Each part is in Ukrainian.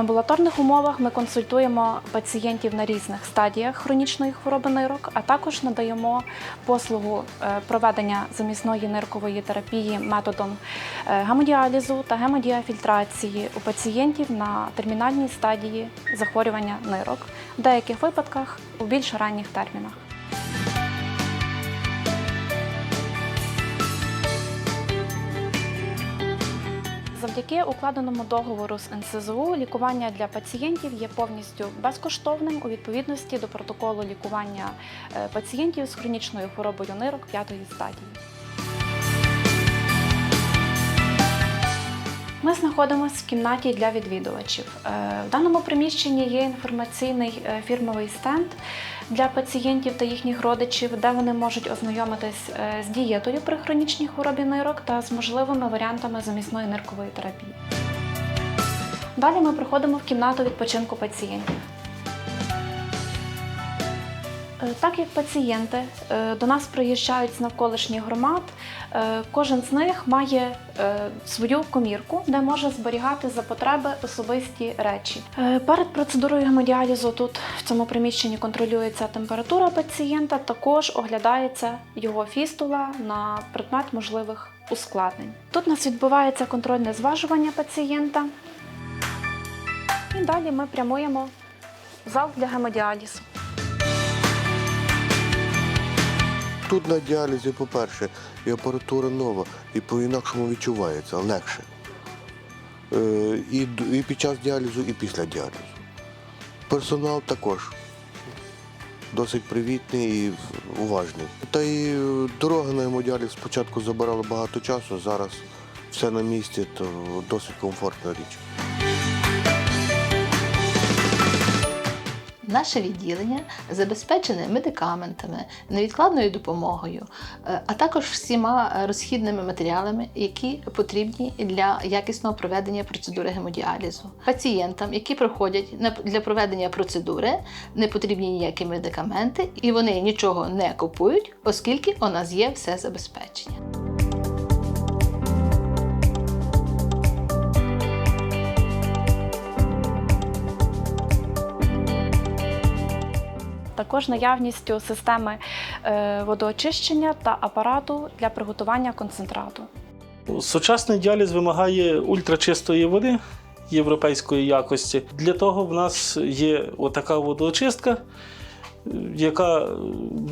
амбулаторних умовах ми консультуємо пацієнтів на різних стадіях хронічної хвороби нирок, а також надаємо послугу е, проведення замісної ниркової терапії методом е, гемодіалізу та гемодіафільтрації у пацієнтів на термінальній стадії захворювання нирок, в деяких випадках у більш ранніх термінах. Завдяки укладеному договору з НСЗУ лікування для пацієнтів є повністю безкоштовним у відповідності до протоколу лікування е, пацієнтів з хронічною хворобою нирок п'ятої стадії. Ми знаходимося в кімнаті для відвідувачів. Е, В даному приміщенні є інформаційний е, фірмовий стенд для пацієнтів та їхніх родичів, де вони можуть ознайомитись е, з дієтою при хронічній хворобі нирок та з можливими варіантами замісної ниркової терапії. Далі ми приходимо в кімнату відпочинку пацієнтів. Е, Так як пацієнти е, до нас приїжджають з навколишніх громад, е, кожен з них має свою комірку, де може зберігати за потреби особисті речі. Перед процедурою гемодіалізу тут в цьому приміщенні контролюється температура пацієнта, також оглядається його фістула на предмет можливих ускладнень. Тут у нас відбувається контрольне зважування пацієнта. І далі ми прямуємо в зал для гемодіалізу. Тут на діалізі, по-перше, і апаратура нова, і по-інакшому відчувається легше. Е, І, і під час діалізу, і після діалізу. Персонал також досить привітний і уважний. Та і е, дорога на гемодіаліз спочатку забирала багато часу, зараз все на місці, то досить комфортна річ. Наше відділення забезпечене медикаментами, невідкладною допомогою, е, а також всіма е, розхідними матеріалами, які потрібні для якісного проведення процедури гемодіалізу. Пацієнтам, які проходять на- для проведення процедури, не потрібні ніякі медикаменти, і вони нічого не купують, оскільки у нас є все забезпечення. Також наявністю системи е, водоочищення та апарату для приготування концентрату. Сучасний діаліз вимагає ультрачистої води європейської якості. Для того в нас є отака водоочистка, яка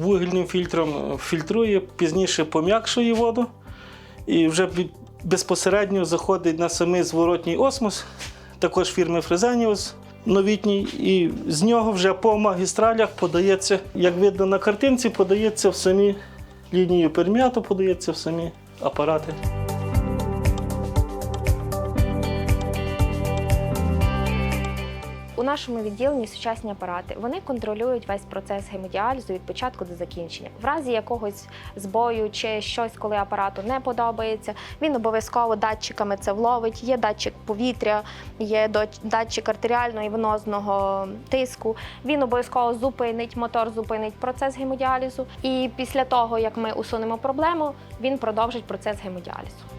вугільним фільтром фільтрує, пізніше пом'якшує воду і вже безпосередньо заходить на самий зворотній осмос, також фірми Фрезеніус новітній, і з нього вже по магістралях подається, як видно на картинці, подається в самі лінії перміату, подається в самі апарати. У нашому відділенні сучасні апарати вони контролюють весь процес гемодіалізу від початку до закінчення. В разі якогось збою чи щось, коли апарату не подобається, він обов'язково датчиками це вловить. Є датчик повітря, є датчик артеріального і венозного тиску. Він обов'язково зупинить мотор, зупинить процес гемодіалізу. І після того, як ми усунемо проблему, він продовжить процес гемодіалізу.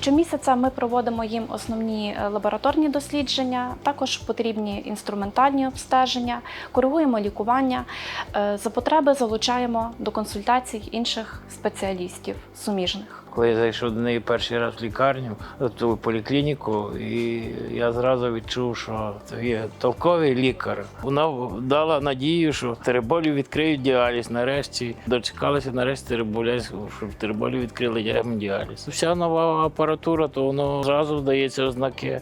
Щомісяця ми проводимо їм основні е, лабораторні дослідження, також потрібні інструментальні обстеження, коригуємо лікування. Е, За потреби залучаємо до консультацій інших спеціалістів суміжних. Коли я зайшов до неї перший раз в лікарню, в поліклініку, і я зразу відчув, що є толковий лікар. Вона дала надію, що Тереболі відкриють діаліз. Нарешті дочекалися нарешті Тереболя, щоб Тереболі відкрили діаліз. Вся нова апаратура, то воно зразу вдається ознаки.